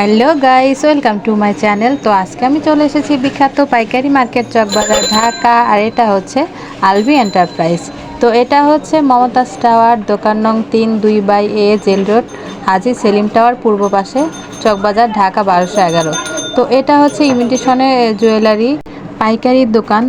Hello guys, welcome to my channel. তো আজকে আমি চলে এসেছি বিখ্যাত পাইকারি মার্কেট চকবাজার, ঢাকা, আর এটা হচ্ছে আলবি এন্টারপ্রাইজ। তো এটা হচ্ছে মমতাজ টাওয়ার, দোকান নং তিন, দুই by A, jail road, Haji Salim tower, পূর্ব পাশে চকবাজার, ঢাকা, বারোশো এগারো। তো এটা হচ্ছে ইমিটেশনের জুয়েলারি, পাইকারির দোকান।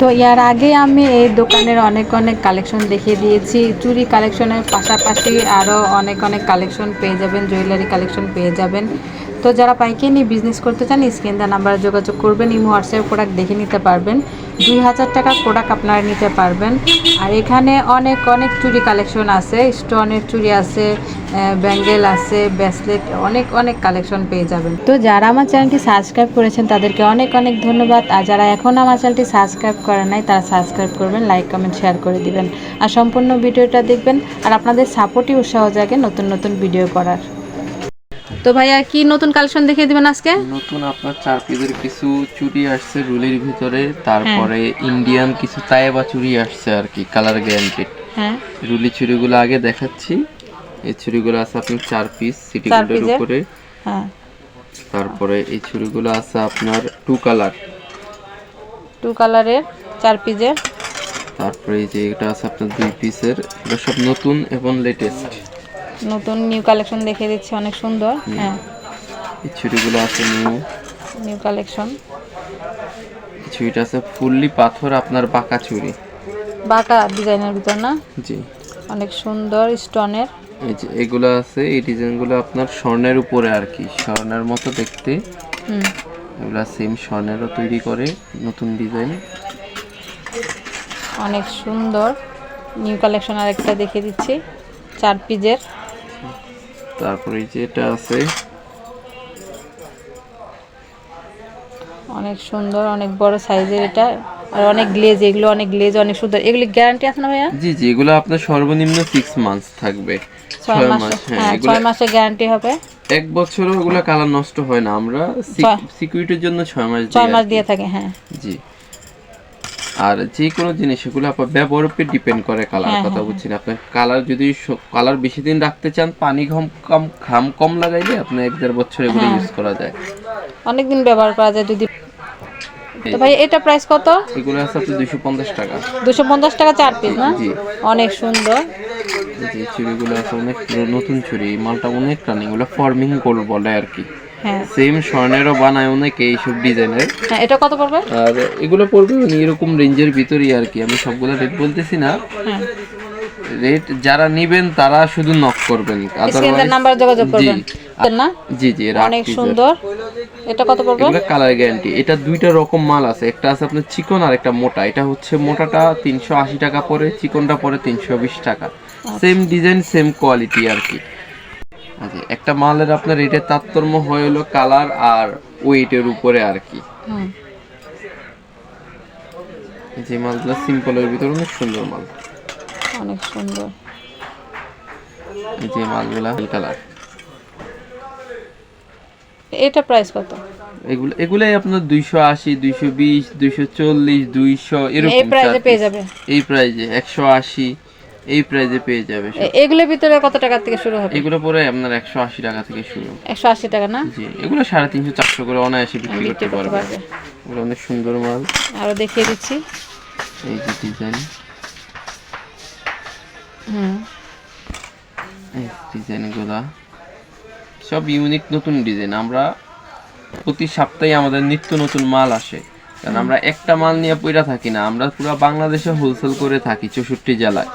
তো ইয়ার আগে আমি এই দোকানের অনেক অনেক কালেকশন দেখিয়ে দিয়েছি। চুরি কালেকশনের পাশাপাশি আরও অনেক অনেক কালেকশন পেয়ে যাবেন, জুয়েলারি কালেকশন পেয়ে যাবেন। তো যারা পাইকারি নিয়ে বিজনেস করতে চান স্ক্রিন দা নাম্বারে যোগাযোগ করবেন, ইমো হোয়াটসঅ্যাপ প্রোডাক্ট দেখে নিতে পারবেন। দুই হাজার টাকার প্রোডাক্ট আপনারা নিতে পারবেন। আর এখানে অনেক অনেক চুরি কালেকশন আছে। স্টোনের চুরি আছে ব্যাঙ্গেল আছে ব্রেসলেট অনেক অনেক কালেকশন পেয়ে যাবেন। তো যারা আমার চ্যানেলটি সাবস্ক্রাইব করেছেন, তাদেরকে অনেক অনেক ধন্যবাদ। আর যারা এখন আমার চ্যানেলটি সাবস্ক্রাইব করে নাই, তারা সাবস্ক্রাইব করবেন লাইক কমেন্ট শেয়ার করে দিবেন। আর সম্পূর্ণ ভিডিওটা দেখবেন। আর আপনাদের সাপোর্টই উৎসাহ জাগে নতুন নতুন ভিডিও করার। তো ভাইয়া কি নতুন কালেকশন দেখিয়ে দিবেন আজকে? নতুন আপনার চার পিসের কিছু চুড়ি আসছে রুলের ভিতরে তারপরে ইন্ডিয়ান কিছু তায়েবা চুড়ি আসছে আর কি কালার গ্যারান্টেড হ্যাঁ। রুলি চুড়িগুলো আগে দেখাচ্ছি। এই চুড়িগুলো আছে আপনার চার পিস সিটি গোল্ডের উপরে। হ্যাঁ। তারপরে এই চুড়িগুলো আছে আপনার টু কালার টু কালারের চার পিজের তারপরে এই যে এটা আছে আপনার দুই পিসের এটা সব নতুন এবং লেটেস্ট নতুন নিউ কালেকশন দেখে দিচ্ছি অনেক সুন্দর হ্যাঁ। এই চুড়িগুলো আছে নিউ। নিউ কালেকশন চুড়িটা আছে ফুললি পাথর আপনার বাঁকা চুড়ি বাঁকা ডিজাইনের ভিতর না? জি। অনেক সুন্দর স্টোনের এই যে এগুলো আছে এই ডিজাইনগুলো আপনার স্বর্ণের উপরে আর কি স্বর্ণের মতো দেখতে। হুম। এগুলা সেম স্বর্ণেরও তৈরি করে নতুন ডিজাইন অনেক সুন্দর। নিউ কালেকশন আরেকটা দেখিয়ে দিচ্ছি চার পিজের তারপরে এই যে এটা আছে। অনেক সুন্দর অনেক বড় সাইজের এটা। আর অনেক গ্লেজ এগুলো অনেক গ্লেজ অনেক সুন্দর। এগুলি গ্যারান্টি আছে না ভাইয়া? জি জি এগুলো আপনার সর্বনিম্ন সিক্স মান্থস থাকবে। ছয় ছয় মাস মাস হ্যাঁ হ্যাঁ এগুলো ছয় মাসের গ্যারান্টি হবে। এক বছরও ওগুলো কালার নষ্ট হয় না। আমরা সিকিউরিটির জন্য ছয় মাস ছয় দিই মাস দিয়ে থাকে হ্যাঁ। জি। আর যে কোনো জিনিস এগুলো আপনার ব্যবহার উপর ডিপেন্ড করে কালার হ্যাঁ, কথা হ্যাঁ, বুঝছেন আপনার কালার যদি কালার বেশি দিন রাখতে চান পানি ঘম কম ঘাম কম লাগাইলে আপনি এক দেড় বছর এগুলো হ্যাঁ। ইউজ করা যায়। অনেক দিন ব্যবহার করা যায় যদি তো ভাই এটা প্রাইস কত? এগুলো আছে দুইশো পঞ্চাশ টাকা। দুশো পঞ্চাশ টাকা চার পিস না? জি। অনেক সুন্দর। যে চুড়িগুলো আছে অনেক নতুন চুড়ি মালটা অনেক রানিং ওগুলো ফর্মিং গোল্ড বলে আর কি। হ্যাঁ সেম স্বর্ণেরও বানায় অনেকে এইসব ডিজাইনের। হ্যাঁ এটা কত পড়বে? আর এগুলো পড়বে মানে এরকম রেঞ্জের ভিতরেই আর কি। আমি সবগুলো রেট বলতেছি না। হ্যাঁ। রেট যারা নিবেন তারা শুধু নক করবেন। নাম্বার যোগাযোগ করবেন। না? জি জি অনেক সুন্দর। এটা কত পড়বে? এগুলো কালার গ্যারান্টি এটা দুইটা রকম মাল আছে। একটা আছে আপনার চিকন আর একটা মোটা। এটা হচ্ছে মোটাটা তিনশো আশি টাকা পরে চিকনটা পরে তিনশো বিশ টাকা। সেম ডিজাইন সেম কোয়ালিটি আর কি। আচ্ছা একটা মালের আপনার রেটের তারতম্য হয়ে হলো কালার আর ওয়েটের উপরে আর কি। যে মালগুলো সিম্পলের ভিতরে অনেক সুন্দর মাল। অনেক সুন্দর। এই যে মালগুলা কালার। এটা প্রাইস কত? এগুলো এগুলাই আপনার দুইশো আশি দুইশো বিশ দুইশো চল্লিশ দুইশো এই এরকম প্রাইসে পেয়ে যাবে। এই প্রাইজে একশো আশি। এই প্রাইজে পেয়ে যাবে এগুলোর ভিতরে কত টাকা থেকে শুরু হবে? এগুলো পরে আপনার একশো আশি টাকা থেকে শুরু। একশো আশি টাকা না? জি এগুলো সাড়ে তিনশো চারশো করে অনায়াসে বিক্রি করতে পারবে। এগুলো অনেক সুন্দর মাল। আরও দেখিয়ে দিচ্ছি। এই যে ডিজাইন হুম। এই ডিজাইনগুলা সব ইউনিক নতুন ডিজাইন আমরা প্রতি সপ্তাহে আমাদের নিত্য নতুন মাল আসে। কারণ আমরা একটা মাল নিয়ে পইরা থাকি না আমরা পুরো বাংলাদেশে হোলসেল করে থাকি চৌষট্টি জেলায়।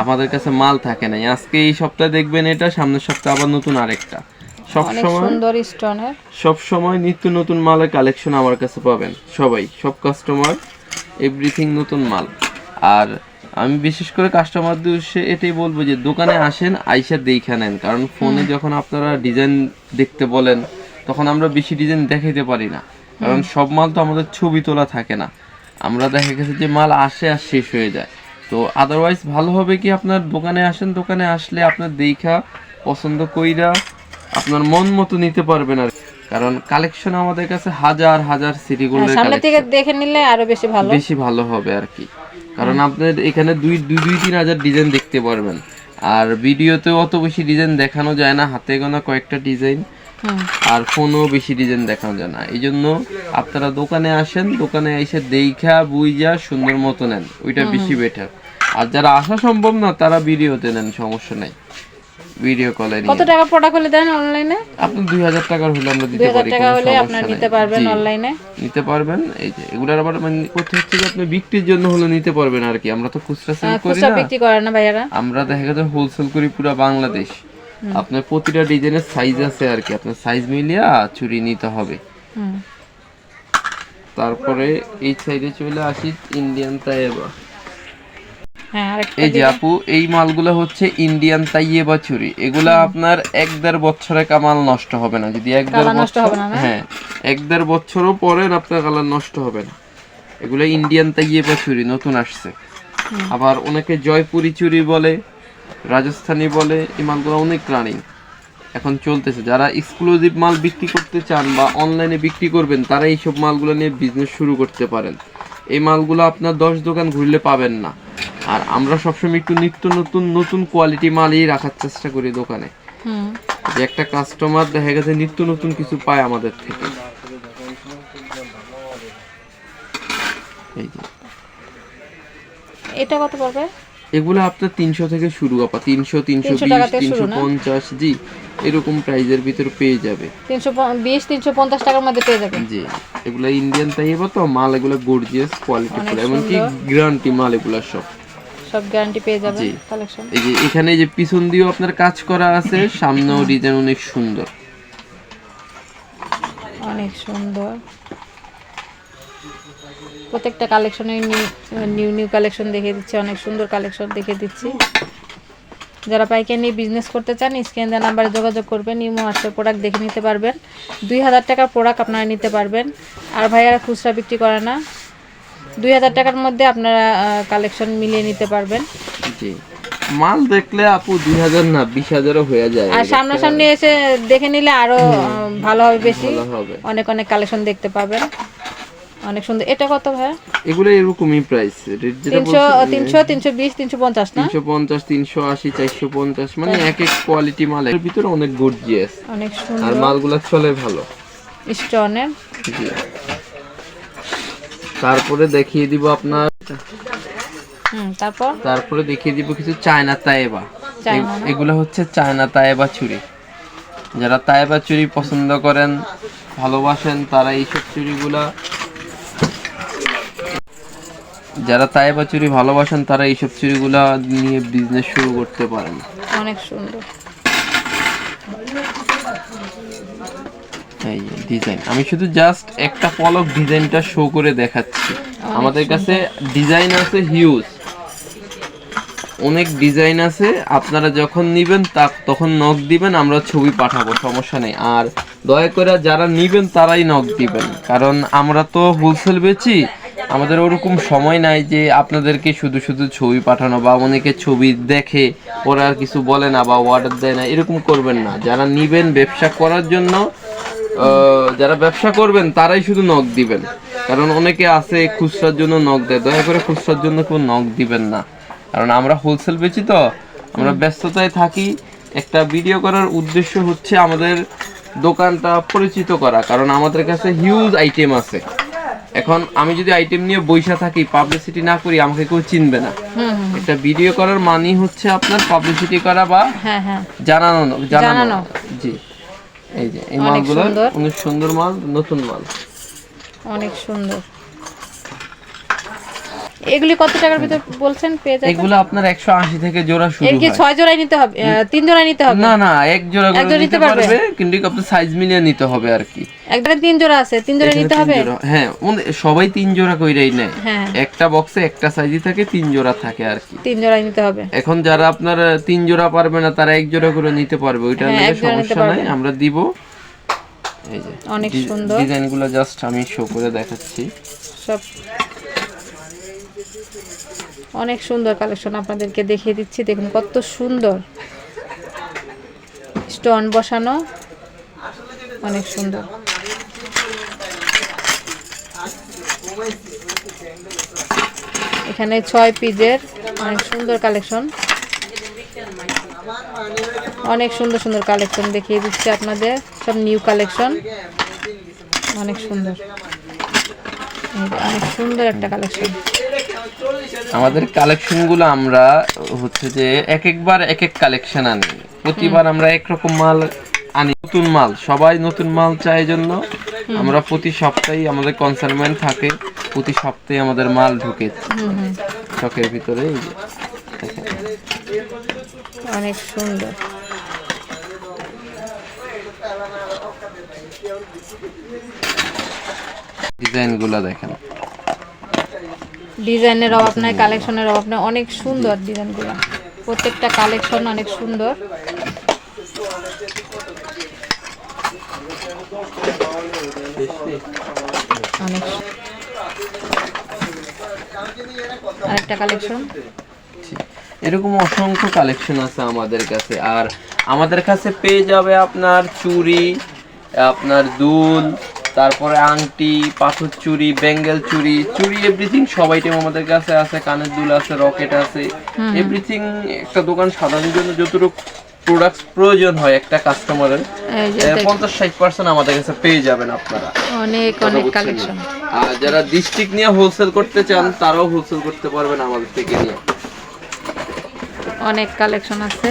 আমাদের কাছে মাল থাকে না। আজকে এই সপ্তাহে দেখবেন এটা সামনের সপ্তাহে আবার নতুন আরেকটা। সব সময় সুন্দর স্টোনের। সব সময় নিত্য নতুন মালের কালেকশন আমার কাছে পাবেন সবাই। সব কাস্টমার এভরিথিং নতুন মাল। আর আমি বিশেষ করে কাস্টমারদের উদ্দেশ্যে এটাই বলব যে দোকানে আসেন আইসা দেখে নেন। কারণ ফোনে যখন আপনারা ডিজাইন দেখতে বলেন তখন আমরা বেশি ডিজাইন দেখাইতে পারি না। কারণ সব মাল তো আমাদের ছবি তোলা থাকে না। আমরা দেখা গেছে যে মাল আসে আর শেষ হয়ে যায়। তো আদারওয়াইজ ভালো হবে কি আপনার দোকানে আসেন দোকানে আসলে আপনার দেখা পছন্দ কইরা আপনার মন মতো নিতে পারবেন আর কারণ কালেকশন আমাদের কাছে হাজার হাজার সিটি গোল্ডের হ্যাঁ, সামনে থেকে দেখে নিলে আরও বেশি ভালো। বেশি ভালো হবে আর কি। কারণ আপনার এখানে দুই দুই দুই তিন হাজার ডিজাইন দেখতে পারবেন। আর ভিডিওতে অত বেশি ডিজাইন দেখানো যায় না হাতে গোনা কয়েকটা ডিজাইন আর ফোনও বেশি ডিজাইন দেখানো যায় না। এই জন্য আপনারা দোকানে আসেন দোকানে এসে দেখা বুঝা সুন্দর মতো নেন। ওইটা বেশি বেটার আর যারা আসা সম্ভব না তারা ভিডিওতে নেন সমস্যা নাই। ভিডিও কলে কত টাকা প্রোডাক্ট হলে দেন অনলাইনে আপনি দুই হাজার টাকার হলে আমরা দিতে পারি টাকা হলে নাই। নিতে পারবেন অনলাইনে নিতে পারবেন এই যে এগুলার আবার মানে করতে হচ্ছে যে আপনি বিক্রির জন্য হলে নিতে পারবেন আর কি। আমরা তো খুচরা সেল করি না। খুচরা বিক্রি করে না ভাইয়ারা। আমরা দেখা গেছে হোলসেল করি পুরো বাংলাদেশ। আপনার প্রতিটা ডিজাইনের সাইজ আছে আর কি। আপনার সাইজ মিলিয়ে চুরি নিতে হবে। তারপরে এই সাইডে চলে আসি ইন্ডিয়ান তাইয়েবা এই যে আপু এই মালগুলো হচ্ছে ইন্ডিয়ান তাইয়েবা চুরি। এগুলা আপনার এক দেড় বছরে কামাল নষ্ট হবে না। যদি এক দেড় নষ্ট বছর? হ্যাঁ এক দেড় বছরও পরে আপনার কালার নষ্ট হবে না। এগুলো ইন্ডিয়ান তাইয়েবা চুরি নতুন আসছে। আবার অনেকে জয়পুরি চুরি বলে। রাজস্থানি বলে এই মালগুলো অনেক রানিং। এখন চলতেছে যারা এক্সক্লুসিভ মাল বিক্রি করতে চান বা অনলাইনে বিক্রি করবেন তারা এইসব মালগুলো নিয়ে বিজনেস শুরু করতে পারেন। এই মালগুলো আপনার দশ দোকান ঘুরলে পাবেন না। আর আমরা সবসময় একটু নিত্য নতুন নতুন কোয়ালিটি মালই রাখার চেষ্টা করি দোকানে। যে একটা কাস্টমার দেখা গেছে নিত্য নতুন কিছু পায় আমাদের থেকে। এটা কত পড়বে? এগুলো আপনার তিনশো থেকে শুরু আপা তিনশো তিনশো বিশ তিনশো পঞ্চাশ জি এরকম প্রাইজের ভিতর পেয়ে যাবে। তিনশো বিশ তিনশো পঞ্চাশ টাকার মধ্যে পেয়ে যাবেন জি এগুলো ইন্ডিয়ান তাই এবার তো মাল এগুলো গর্জিয়াস কোয়ালিটি ফুল এমনকি গ্যারান্টি মাল এগুলো সব। সব গ্যারান্টি পেয়ে যাবেন কালেকশন এই যে এখানে যে পিছন দিয়েও আপনার কাজ করা আছে সামনেও ডিজাইন অনেক সুন্দর। অনেক সুন্দর। প্রত্যেকটা কালেকশনে নিউ নিউ কালেকশন দেখিয়ে দিচ্ছি অনেক সুন্দর কালেকশন দেখিয়ে দিচ্ছি। যারা পাইকারি নিয়ে বিজনেস করতে চান স্ক্রিন দেওয়া নাম্বারে যোগাযোগ করবেন ইমো হোয়াটসঅ্যাপ প্রোডাক্ট দেখে নিতে পারবেন। দুই হাজার টাকার প্রোডাক্ট আপনারা নিতে পারবেন। আর ভাইয়ারা খুচরা বিক্রি করে না। দুই হাজার টাকার মধ্যে আপনারা কালেকশন মিলিয়ে নিতে পারবেন। জি। মাল দেখলে আপু দুই হাজার না বিশ হাজারও হয়ে যায়। আর সামনাসামনি এসে দেখে নিলে আরও ভালো হবে বেশি। অনেক অনেক কালেকশন দেখতে পাবেন। অনেক সুন্দর। এটা কত ভাই এগুলো এরকমই প্রাইস রেট যেটা তিনশো তিনশো তিনশো বিশ তিনশো পঞ্চাশ না? তিনশো পঞ্চাশ তিনশো আশি চারশো পঞ্চাশ মানে এক এক কোয়ালিটি মাল। এর ভিতরে অনেক গর্জিয়াস অনেক আর মালগুলো চলে ভালো। স্টোনের তারপরে দেখিয়ে দিব আপনার তারপর? তারপরে দেখিয়ে দিব কিছু চায়না তায়েবা। এগুলো হচ্ছে চায়না তায়েবা চুরি। যারা তায়েবা চুরি পছন্দ করেন ভালোবাসেন তারা এইসব চুড়িগুলা যারা তায়েবা চুরি ভালোবাসেন তারা এইসব চুড়িগুলা নিয়ে বিজনেস শুরু করতে পারেন। অনেক সুন্দর। এই ডিজাইন আমি শুধু জাস্ট একটা পলক ডিজাইনটা শো করে দেখাচ্ছি। আমাদের কাছে ডিজাইন আছে হিউজ অনেক ডিজাইন আছে আপনারা যখন নিবেন তা তখন নখ দিবেন আমরা ছবি পাঠাবো সমস্যা নেই। আর দয়া করে যারা নিবেন তারাই নখ দিবেন। কারণ আমরা তো হোলসেল বেচি আমাদের ওরকম সময় নাই যে আপনাদেরকে শুধু শুধু ছবি পাঠানো বা অনেকে ছবি দেখে ওরা আর কিছু বলে না বা অর্ডার দেয় না এরকম করবেন না। যারা নিবেন ব্যবসা করার জন্য যারা ব্যবসা করবেন তারাই শুধু নখ দিবেন। কারণ অনেকে আছে খুচরার জন্য নখ দেয়। দয়া করে খুচরার জন্য কেউ নখ দিবেন না। কারণ আমরা হোলসেল বেচি তো আমরা ব্যস্ততায় থাকি। একটা ভিডিও করার উদ্দেশ্য হচ্ছে আমাদের দোকানটা পরিচিত করা। কারণ আমাদের কাছে হিউজ আইটেম আছে। এখন আমি যদি আইটেম নিয়ে বৈশা থাকি পাবলিসিটি না করি আমাকে কেউ চিনবে না। একটা ভিডিও করার মানি হচ্ছে আপনার পাবলিসিটি করা বা হ্যাঁ হ্যাঁ। জানানো জানানো। জানানো। জি। এই যে এই মালগুলো অনেক সুন্দর মাল নতুন মাল। অনেক সুন্দর। এগুলি কত টাকার ভিতর বলছেন? পেয়ে যাবেন? এগুলো আপনার একশো আশি থেকে জোড়া শুরু এর কি হয়। ছয় জোড়াই নিতে হবে? আহ, তিন জোড়াই নিতে হবে? না না এক জোড়া করে এক জোড়া নিতে পারবে? কিন্তু আপনার সাইজ মিলিয়ে নিতে হবে আর কি। একবারে তিন জোড়া আছে তিন জোড়া নিতে হবে? হ্যাঁ সবাই তিন জোড়া কইরাই নেয়। হ্যাঁ। একটা বক্সে একটা সাইজই থাকে তিন জোড়া থাকে আর কি। তিন জোড়াই নিতে হবে। এখন যারা আপনার তিন জোড়া পারবে না তারা এক জোড়া করে নিতে পারবে ওইটা হ্যাঁ, জোড়া নিতে সমস্যা নাই আমরা দিব। এই যে অনেক সুন্দর। ডিজাইনগুলো জাস্ট আমি শো করে দেখাচ্ছি। সব অনেক সুন্দর কালেকশন আপনাদেরকে দেখিয়ে দিচ্ছি। দেখুন কত সুন্দর। স্টোন বসানো। অনেক সুন্দর। এখানে ছয় পিজের অনেক সুন্দর কালেকশন। অনেক সুন্দর সুন্দর কালেকশন দেখিয়ে দিচ্ছি আপনাদের। সব নিউ কালেকশন। অনেক সুন্দর। অনেক সুন্দর একটা কালেকশন। আমাদের কালেকশনগুলো আমরা হচ্ছে যে এক একবার এক এক কালেকশন আনি। প্রতিবার আমরা একরকম মাল আনি। নতুন মাল সবাই নতুন মাল চাই জন্য আমরা প্রতি সপ্তাহে আমাদের কনসার্নমেন্ট থাকে প্রতি সপ্তাহে আমাদের মাল ঢুকে। চকের ভিতরে এই যে। অনেক সুন্দর। ডিজাইনগুলো দেখেন। ডিজাইনের অভাব নাই, কালেকশনের অভাব নাই, অনেক সুন্দর ডিজাইনগুলো। প্রত্যেকটা কালেকশন অনেক সুন্দর। এরকম অসংখ্য কালেকশন আছে আমাদের কাছে। আর আমাদের কাছে পেয়ে যাবে আপনার চুড়ি, আপনার দুল তারপরে আংটি পাথর চুড়ি বেঙ্গেল চুড়ি চুড়ি এভরিথিং সব আইটেম আমাদের কাছে আছে কানের দুল আছে রকেট আছে। এভরিথিং একটা দোকান সাধারণের জন্য যতটুকু প্রোডাক্টস প্রয়োজন হয় একটা কাস্টমারের পঞ্চাশ ষাট পার্সেন্ট আমাদের কাছে পেয়ে যাবেন আপনারা। অনেক অনেক কালেকশন আর যারা ডিস্ট্রিক্ট নিয়ে হোলসেল করতে চান তারাও হোলসেল করতে পারবেন আমাদের থেকে নিয়ে। অনেক কালেকশন আছে।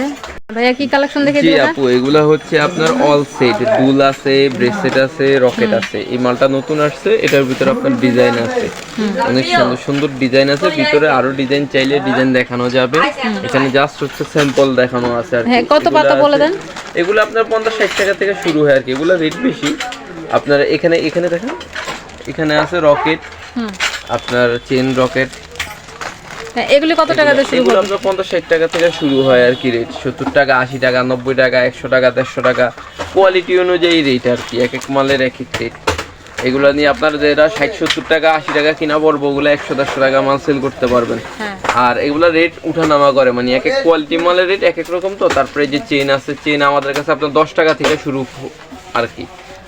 ভাইয়া কি কালেকশন দেখে জি আপু এগুলা হচ্ছে আপনার অল সেট দুল আছে ব্রেসলেট আছে রকেট আছে। এই মালটা নতুন আসছে এটার ভিতরে আপনার ডিজাইন আছে। অনেক সুন্দর সুন্দর ডিজাইন আছে ভিতরে আরও ডিজাইন চাইলে ডিজাইন দেখানো যাবে। এখানে জাস্ট হচ্ছে স্যাম্পল দেখানো আছে আর কি। হ্যাঁ, কত পাতা বলে দেন? এগুলো আপনার পঞ্চাশ ষাট টাকা থেকে শুরু হয় আর কি এগুলো রেট বেশি। আপনার এখানে এখানে দেখেন এখানে আছে রকেট আপনার চেন রকেট এগুলি কত টাকা দিয়ে শুরু এগুলো আপনার পঞ্চাশ ষাট টাকা থেকে শুরু হয় আর কি রেট সত্তর টাকা আশি টাকা নব্বই টাকা একশো টাকা দেড়শো টাকা। কোয়ালিটি অনুযায়ী রেট আর কি এক এক মালের এক এক রেট এগুলো নিয়ে আপনার যেটা ষাট সত্তর টাকা আশি টাকা কিনা পড়ব ওগুলো একশো দেড়শো টাকা মাল সেল করতে পারবেন। হ্যাঁ। আর এগুলো রেট উঠানামা করে মানে এক এক কোয়ালিটি মালের রেট এক এক রকম তো তারপরে যে চেন আছে চেন আমাদের কাছে আপনার দশ টাকা থেকে শুরু আর কি।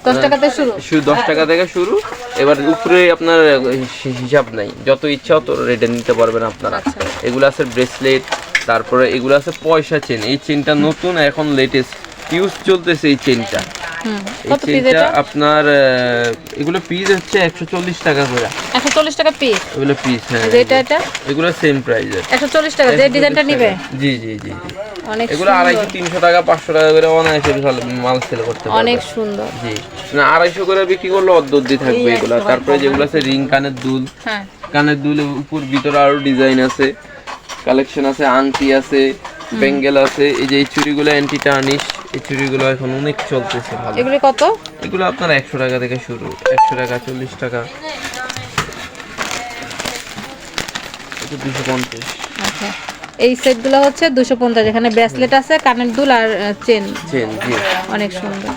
দশ টাকাতে শুরু। শুধু দশ টাকা থেকে শুরু। এবার উপরে আপনার হিসাব নাই। যত ইচ্ছা তত রেটে নিতে পারবেন আপনারা। আচ্ছা। এগুলো আছে ব্রেসলেট তারপরে এগুলো আছে পয়সা চেন এই চেনটা নতুন এখন লেটেস্ট ইউজ চলতেছে এই চেনটা এই চেনটা আপনার এগুলো পিস হচ্ছে একশো চল্লিশ টাকা করে। একশো চল্লিশ টাকা পিস এগুলো পিস হ্যাঁ এটা এটা? এগুলো সেম একশো চল্লিশ টাকা যে ডিজাইনটা নিবে? জি জি জি জি। এগুলো আড়াইশো তিনশো টাকা পাঁচশো টাকা করে অনায়াসে মাল সেল করতে পারবে। অনেক সুন্দর। জি। না আড়াইশো করে বিক্রি করলে অর্ধি থাকবে এগুলো। তারপরে যেগুলো আছে রিং কানের দুল। হ্যাঁ। কানের দুল উপর ভিতরে আরও ডিজাইন আছে। কালেকশন আছে আংটি আছে বেঙ্গেল আছে। এই যে এই চুড়িগুলো অ্যান্টি টার্নিশ এই চুড়িগুলো এখন অনেক চলতেছে ভালো। এগুলো কত? এগুলো আপনার একশো টাকা থেকে শুরু। একশো টাকা চল্লিশ টাকা। দুশো পঞ্চাশ। আচ্ছা। এই সেটগুলো হচ্ছে দুশো পঞ্চাশ। এখানে ব্রেসলেট আছে কানের দুল আর চেন। চেন জি। অনেক সুন্দর।